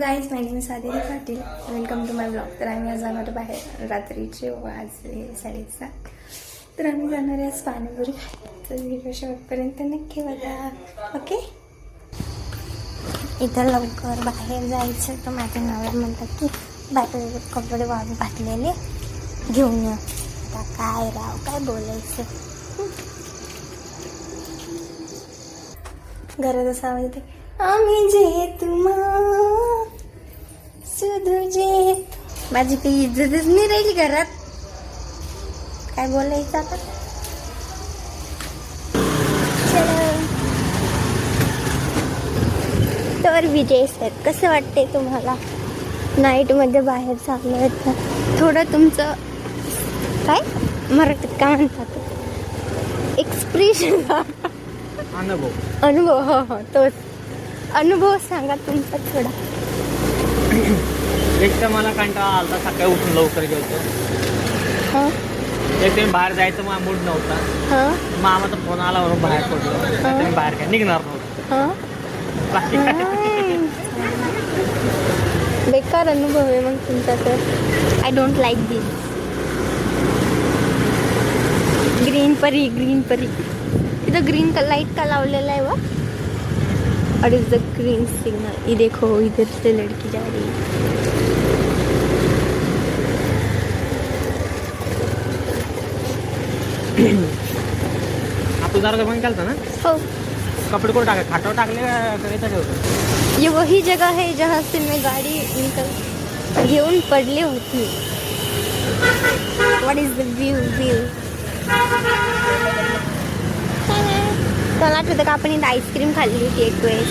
Guys my name Sadheri Patil welcome to my blog तर आम्ही आज जाणार बाहेर. रात्रीचे वाजले साडेसात तर आम्ही जाणार आहे आज पाणीपुरी खायचं तर व्हिडिओ शेवटपर्यंत नक्की बघा. ओके इथं लवकर बाहेर जायचं. तर माझ्या नावावर म्हणतात की बाहेर कपडे वाळू घातलेले घेऊन या. आता काय राव काय बोलायचं? घरात असावं आवाज येते आम्ही जे तुम्हा माझी काही इज्जतच नाही राहिली घरात. काय बोलायचं आता? चलो. तर विजय सर कसं वाटते तुम्हाला? नाईटमध्ये बाहेर चाललं आहे थोडं तुमचं काय? मराठीत काय म्हणतात? एक्सप्रेशन अनुभव. अनुभव हो हो तोच. अनुभव सांगा तुमचा थोडा. एक तर मला कंटाळा आलता सकाळी उठून लवकर गेलो हां. एक तर बाहेर जायचं मला मूड नव्हता. हां. मामाचा फोन आला म्हणून बाहेर पडलो. मी बाहेर काय निघणार नव्हतं. हां. बेकार अनुभव आहे मग तुमचा तर I don't like this green परी ग्रीन परी. इथं ग्रीन का लाइट का लावलेला आहे वा और इज द ग्रीन सिग्नल ये देखो इधर से लड़की जा रही है. आपण जरा केलता ना? हो. कपडे कुठे टाकले? खाटावर टाकले का ठेवतो ये वही जगह है जहाँ से मैं गाड़ी निकल घेऊन पडली होती. What is the view view मला आठवतं का आपण इथं आईस्क्रीम खाल्ली होती एक वेळेस.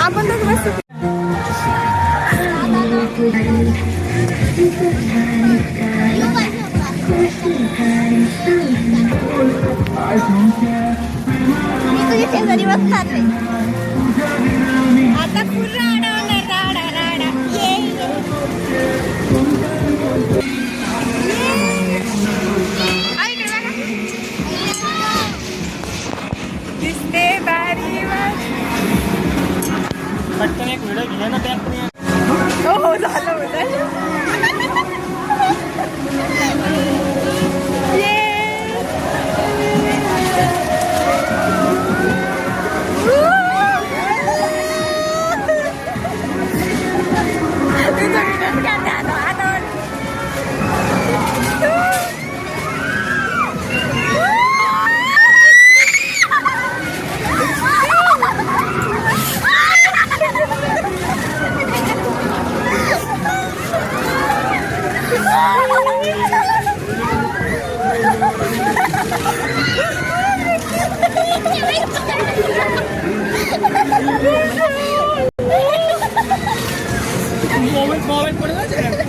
आपण तर मी शेजारी बसणार आता कुर्राडा दिसते बारी पटकन एक व्हिडिओ घे ना बॅग हो हो झालं होतं কমেন্ট কমেন্ট করে দিয়েছে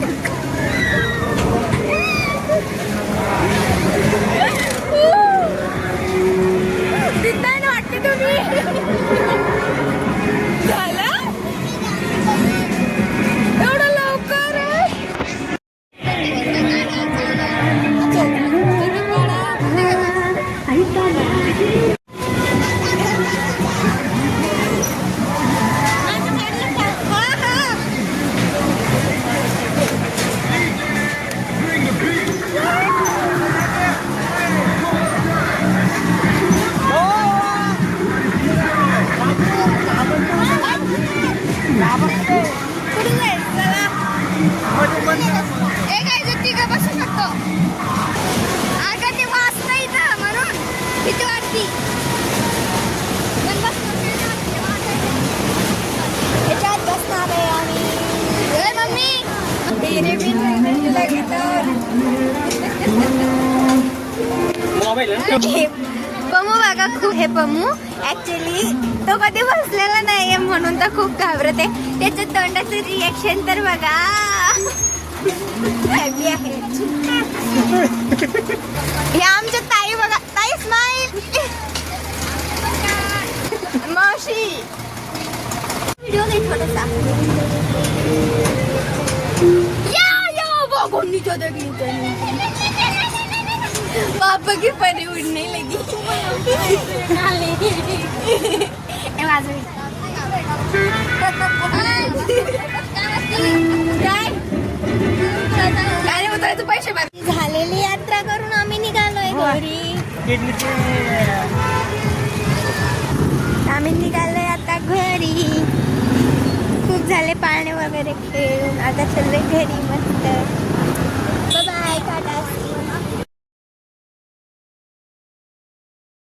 पमू बघा खूप हे पमू. ऍक्च्युली तो कधी बसलेला नाहीये म्हणून तर खूप घाबरते त्याच्या तोंडाचं रिएक्शन तर बघा. हॅपी आहे हे आमच्या ताई बघा ताई स्माईल मावशी. व्हिडिओ नाही थोडासा. या या बघून निचो पापा की परी उड़ने लगी. माझं किडनीचे आम्ही निघालोय आता घरी. खूप झाले पाळणे वगैरे खेळून. आता चाललोय घरी मस्त.